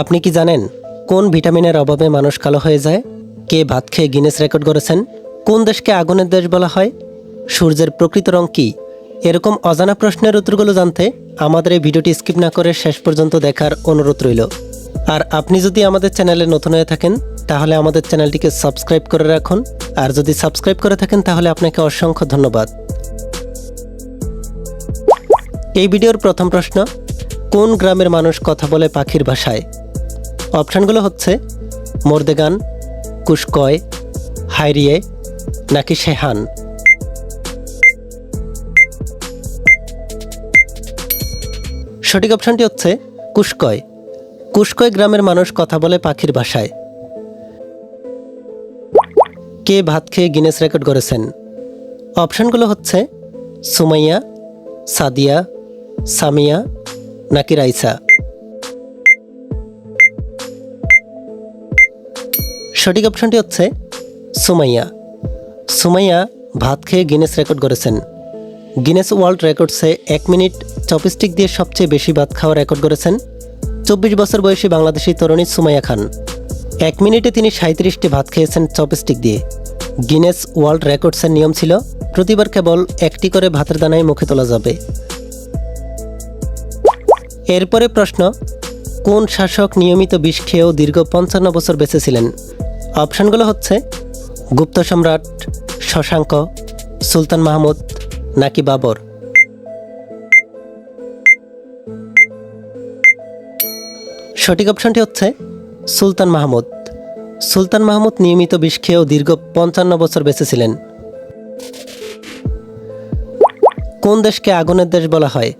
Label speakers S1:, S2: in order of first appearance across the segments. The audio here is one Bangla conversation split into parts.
S1: আপনি কি জানেন কোন ভিটামিনের অভাবে মানুষ কালো হয়ে যায়? কে ভাত খেয়ে গিনেস রেকর্ড করেছেন কোন দেশকে আগুনের দেশ বলা হয়? সূর্যের প্রকৃত রং কী? এরকম অজানা প্রশ্নের উত্তরগুলো জানতে আমাদের এই ভিডিওটি স্কিপ না করে শেষ পর্যন্ত দেখার অনুরোধ রইল। আর আপনি যদি আমাদের চ্যানেলে নতুন হয়ে থাকেন, তাহলে আমাদের চ্যানেলটিকে সাবস্ক্রাইব করে রাখুন। আর যদি সাবস্ক্রাইব করে থাকেন, তাহলে আপনাকে অসংখ্য ধন্যবাদ। এই ভিডিওর প্রথম প্রশ্ন, কোন গ্রামের মানুষ কথা বলে পাখির ভাষায় অপশানগুলো হচ্ছে মোর্দেগান, কুশকয়, হাইরিয়ে, নাকি শেহান। সঠিক অপশানটি হচ্ছে কুশকয়। কুশকয় গ্রামের মানুষ কথা বলে পাখির ভাষায় কে ভাত খেয়ে গিনেস রেকর্ড করেছেন অপশানগুলো হচ্ছে সুমাইয়া, সাদিয়া, সামিয়া, নাকি রাইসা। সঠিক অপশনটি হচ্ছে সুমাইয়া। সুমাইয়া ভাত খেয়ে গিনেস রেকর্ড করেছেন। গিনেস ওয়ার্ল্ড রেকর্ডসে এক মিনিট চপস্টিক দিয়ে সবচেয়ে বেশি ভাত খাওয়া রেকর্ড করেছেন চব্বিশ বছর বয়সী বাংলাদেশি তরুণী সুমাইয়া খান। এক মিনিটে তিনি সাঁত্রিশটি ভাত খেয়েছেন চপস্টিক দিয়ে। গিনেস ওয়ার্ল্ড রেকর্ডসের নিয়ম ছিল, প্রতিবার কেবল একটি করে ভাতের দানায় মুখে তোলা যাবে। এরপরে প্রশ্ন, কোন শাসক নিয়মিত বিষ খেয়েও দীর্ঘ পঞ্চান্ন বছর বেঁচে ছিলেন? অপশানগুলো হচ্ছে গুপ্ত সম্রাট, শশাঙ্ক, সুলতান মাহমুদ, নাকি বাবর। সঠিক অপশানটি হচ্ছে সুলতান মাহমুদ। সুলতান মাহমুদ নিয়মিত বিষ খেয়েও দীর্ঘ পঞ্চান্ন বছর বেঁচে ছিলেন। কোন দেশকে আগুনের দেশ বলা হয়?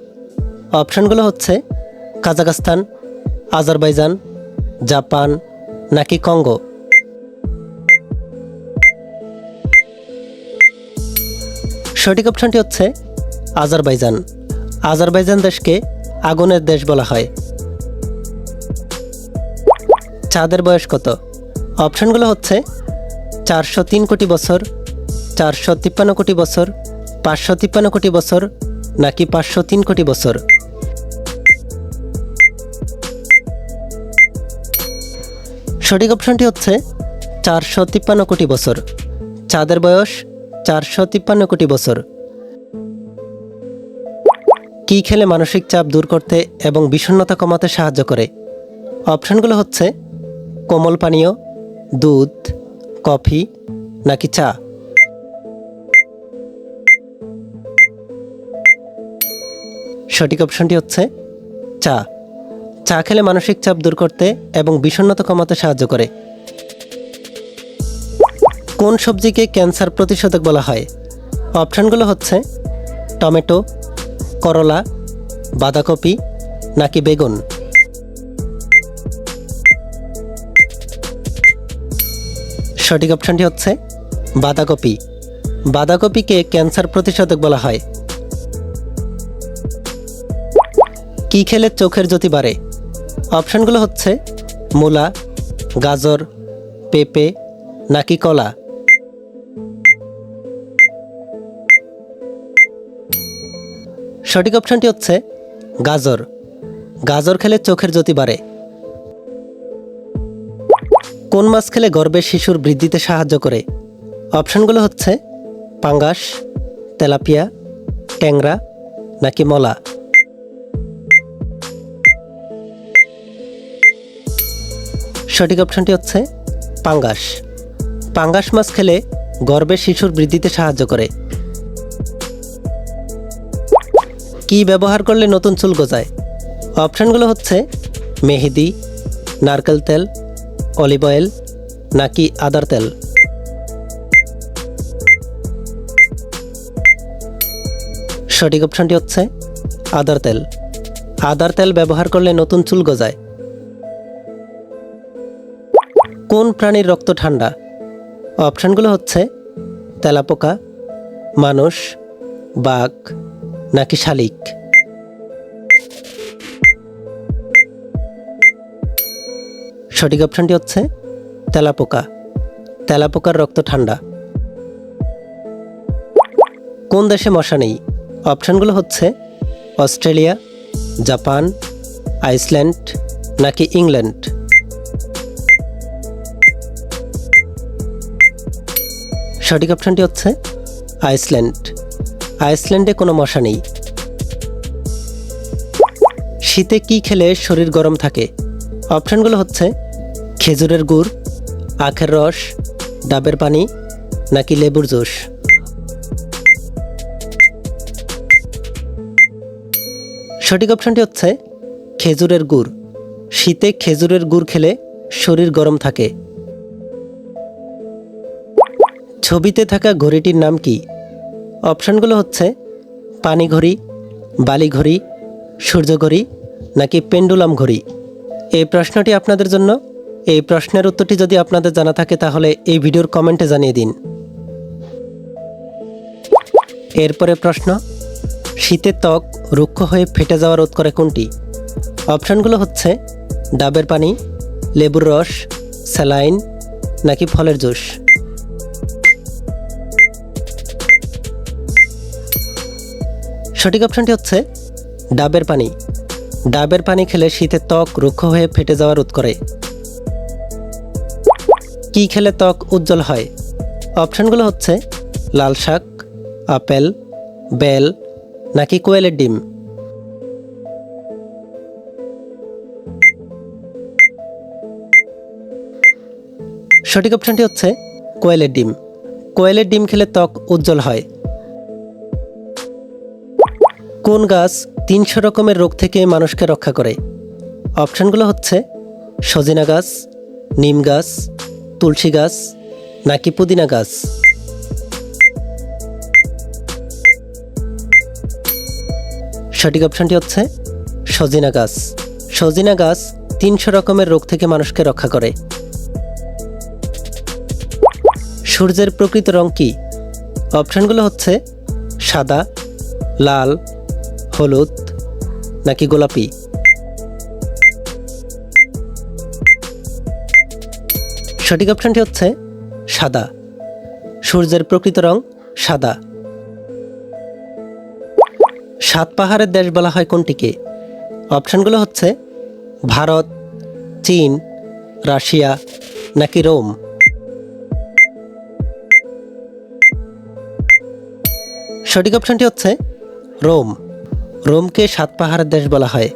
S1: অপশানগুলো হচ্ছে কাজাখস্তান, আজারবাইজান, জাপান, নাকি কঙ্গো। সঠিক অপশনটি হচ্ছে আজারবাইজান। আজারবাইজান দেশকে আগুনের দেশ বলা হয়। চাঁদের বয়স কত? অপশনগুলো হচ্ছে চারশো তিন কোটি বছর, চারশো তিপ্পান্ন কোটি বছর, পাঁচশো তিপ্পান্ন কোটি বছর নাকি পাঁচশো তিন কোটি বছর? সঠিক অপশনটি হচ্ছে চারশো তিপ্পান্ন কোটি বছর। চাঁদের বয়স চারশো তিপ্পান্ন কোটি বছর। কি খেলে মানসিক চাপ দূর করতে এবং বিষণ্ণতা কমাতে সাহায্য করে? অপশনগুলো হচ্ছে, কোমল পানীয়, দুধ, কফি, নাকি চা? সঠিক অপশনটি হচ্ছে, চা। চা খেলে মানসিক চাপ দূর করতে এবং বিষণ্ণতা কমাতে সাহায্য করে। কোন সবজিকে ক্যান্সার প্রতিষেধক বলা হয়? অপশানগুলো হচ্ছে, টমেটো, করলা, বাঁধাকপি, নাকি বেগুন? সঠিক অপশানটি হচ্ছে, বাঁধাকপি। বাঁধাকপিকে ক্যান্সার প্রতিষেধক বলা হয়। কি খেলে চোখের জ্যোতি বাড়ে? অপশানগুলো হচ্ছে, মূলা, গাজর, পেঁপে, নাকি কলা? সঠিক অপশানটি হচ্ছে গাজর। গাজর খেলে চোখের জ্যোতি বাড়ে। কোন মাছ খেলে গর্ভে শিশুর বৃদ্ধিতে সাহায্য করে? অপশানগুলো হচ্ছে পাঙ্গাস, তেলাপিয়া, ট্যাংরা নাকি মলা। সঠিক অপশনটি হচ্ছে পাঙ্গাস। পাঙ্গাস মাছ খেলে গর্ভে শিশুর বৃদ্ধিতে সাহায্য করে। কি ব্যবহার করলে নতুন চুল গজায়? অপশানগুলো হচ্ছে মেহেদি, নারকেল তেল, অলিভ অয়েল, নাকি আদার তেল। সঠিক অপশানটি হচ্ছে আদার তেল। আদার তেল ব্যবহার করলে নতুন চুল গজায়। কোন প্রাণীর রক্ত ঠান্ডা? অপশানগুলো হচ্ছে তেলাপোকা, মানুষ, বাঘ। নাকি শালিক? সঠিক অপশানটি হচ্ছে তেলাপোকা। তেলাপোকার রক্ত ঠান্ডা। কোন দেশে মশা নেই? অপশানগুলো হচ্ছে অস্ট্রেলিয়া, জাপান, আইসল্যান্ড নাকি ইংল্যান্ড? সঠিক অপশনটি হচ্ছে আইসল্যান্ড। আইসল্যান্ডে কোনো মশা নেই। শীতে কি খেলে শরীর গরম থাকে? অপশনগুলো হচ্ছে, খেজুরের গুড়, আখের রস, ডাবের পানি, নাকি লেবুর জুস? সঠিক অপশনটি হচ্ছে, খেজুরের গুড়। শীতে খেজুরের গুড় খেলে শরীর গরম থাকে। ছবিতে থাকা ঘড়িটির নাম কি? অপশনগুলো হচ্ছে পানি ঘড়ি, বালি ঘড়ি, সূর্য ঘড়ি নাকি পেন্ডুলাম ঘড়ি। এই প্রশ্নটি আপনাদের জন্য। এই প্রশ্নের উত্তরটি যদি আপনাদের জানা থাকে তাহলে এই ভিডিওর কমেন্টে জানিয়ে দিন। এরপরে প্রশ্ন শীতে ত্বক রুক্ষ হয়ে ফেটে যাওয়া রোধ করে কোনটি? অপশানগুলো হচ্ছে ডাবের পানি, লেবুর রস, স্যালাইন নাকি ফলের জুস? সঠিক অপশনটি হচ্ছে ডাবের পানি। ডাবের পানি খেলে শীতের ত্বক রুক্ষ হয়ে ফেটে যাওয়া রোধ করে। কি খেলে ত্বক উজ্জ্বল হয়? অপশনগুলো হচ্ছে লাল শাক, আপেল, বেল নাকি কোয়েলের ডিম। সঠিক অপশনটি হচ্ছে কোয়েলের ডিম। কোয়েলের ডিম খেলে ত্বক উজ্জ্বল হয়। কোন গাছ তিনশো রকমের রোগ থেকে মানুষকে রক্ষা করে? অপশনগুলো হচ্ছে, সজিনা গাছ, নিম গাছ, তুলসী গাছ, নাকি পুদিনা গাছ? সঠিক অপশনটি হচ্ছে, সজিনা গাছ। সজিনা গাছ তিনশো রকমের রোগ থেকে মানুষকে রক্ষা করে। সূর্যের প্রকৃত রং কি? অপশানগুলো হচ্ছে, সাদা, লাল হলুদ নাকি গোলাপি? সঠিক অপশনটি হচ্ছে সাদা। সূর্যের প্রকৃত রং সাদা। সাত পাহাড়ের দেশ বলা হয় কোনটিকে? অপশনগুলো হচ্ছে ভারত, চীন, রাশিয়া নাকি রোম? সঠিক অপশনটি হচ্ছে রোম। রোমকে সাত পাহাড়ের দেশ বলা হয়।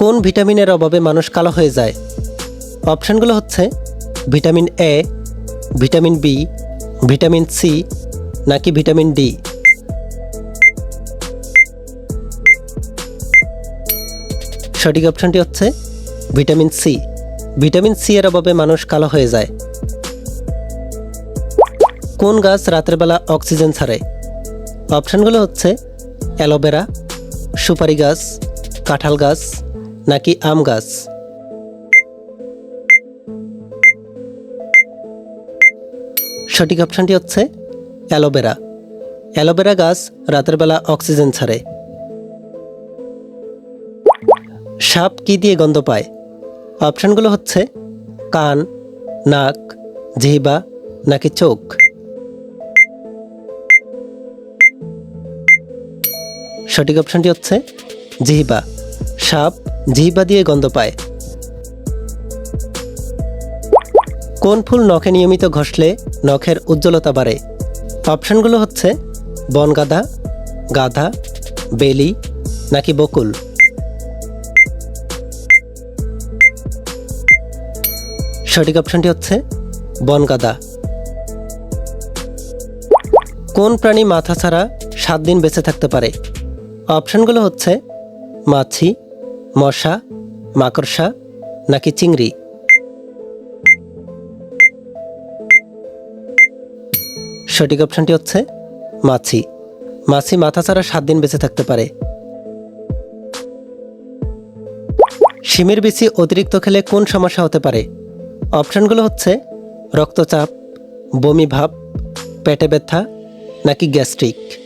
S1: কোন ভিটামিনের অভাবে মানুষ কালো হয়ে যায়? অপশনগুলো হচ্ছে vitamin A, vitamin B, vitamin C, নাকি ভিটামিন ডি। সঠিক অপশনটি হচ্ছে ভিটামিন সি। ভিটামিন সি এর অভাবে মানুষ কালো হয়ে যায়। কোন গাছ রাতের বেলা অক্সিজেন ছাড়ে? অপশানগুলো হচ্ছে অ্যালোভেরা, সুপারি গাছ, কাঁঠাল গাছ, নাকি আম গাছ। সঠিক অপশানটি হচ্ছে অ্যালোভেরা। অ্যালোভেরা গাছ রাতের বেলা অক্সিজেন ছাড়ে। সাপ কি দিয়ে গন্ধ পায়? অপশানগুলো হচ্ছে কান, নাক, জিহিবা, নাকি চোখ। সঠিক অপশনটি হচ্ছে জিহিবা। সাপ জিহিবা দিয়ে গন্ধ পায়। কোন ফুল নখে নিয়মিত ঘষলে নখের উজ্জ্বলতা বাড়ে? অপশনগুলো হচ্ছে বনগাধা গাধা, বেলি নাকি বকুল। সঠিক অপশনটি হচ্ছে বনগাধা কোন প্রাণী মাথা ছাড়া সাত দিন বেঁচে থাকতে পারে? অপশনগুলো হচ্ছে মাছি, মশা, মাকড়সা নাকি চিংড়ি। সঠিক অপশনটি হচ্ছে মাছি। মাছি মাথা ছাড়া সাত দিন বেঁচে থাকতে পারে। শিমের বেশি অতিরিক্ত খেলে কোন সমস্যা হতে পারে? অপশনগুলো হচ্ছে রক্তচাপ, বমি ভাব, পেটে ব্যথা নাকি গ্যাস্ট্রিক।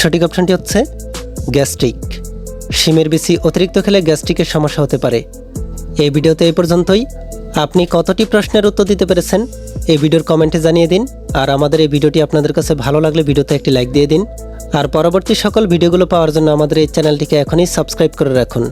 S1: সঠিক অপশনটি হচ্ছে গ্যাস্ট্রিক। সিমের বেশি অতিরিক্ত খেলে গ্যাস্ট্রিকের সমস্যা হতে পারে। এই ভিডিওতে এই পর্যন্তই। আপনি কতটি প্রশ্নের উত্তর দিতে পেরেছেন এই ভিডিওর কমেন্টে জানিয়ে দিন। আর আমাদের এই ভিডিওটি আপনাদের কাছে ভালো লাগলে ভিডিওতে একটি লাইক দিয়ে দিন। আর পরবর্তী সকল ভিডিওগুলো পাওয়ার জন্য আমাদের এই চ্যানেলটিকে এখনই সাবস্ক্রাইব করে রাখুন।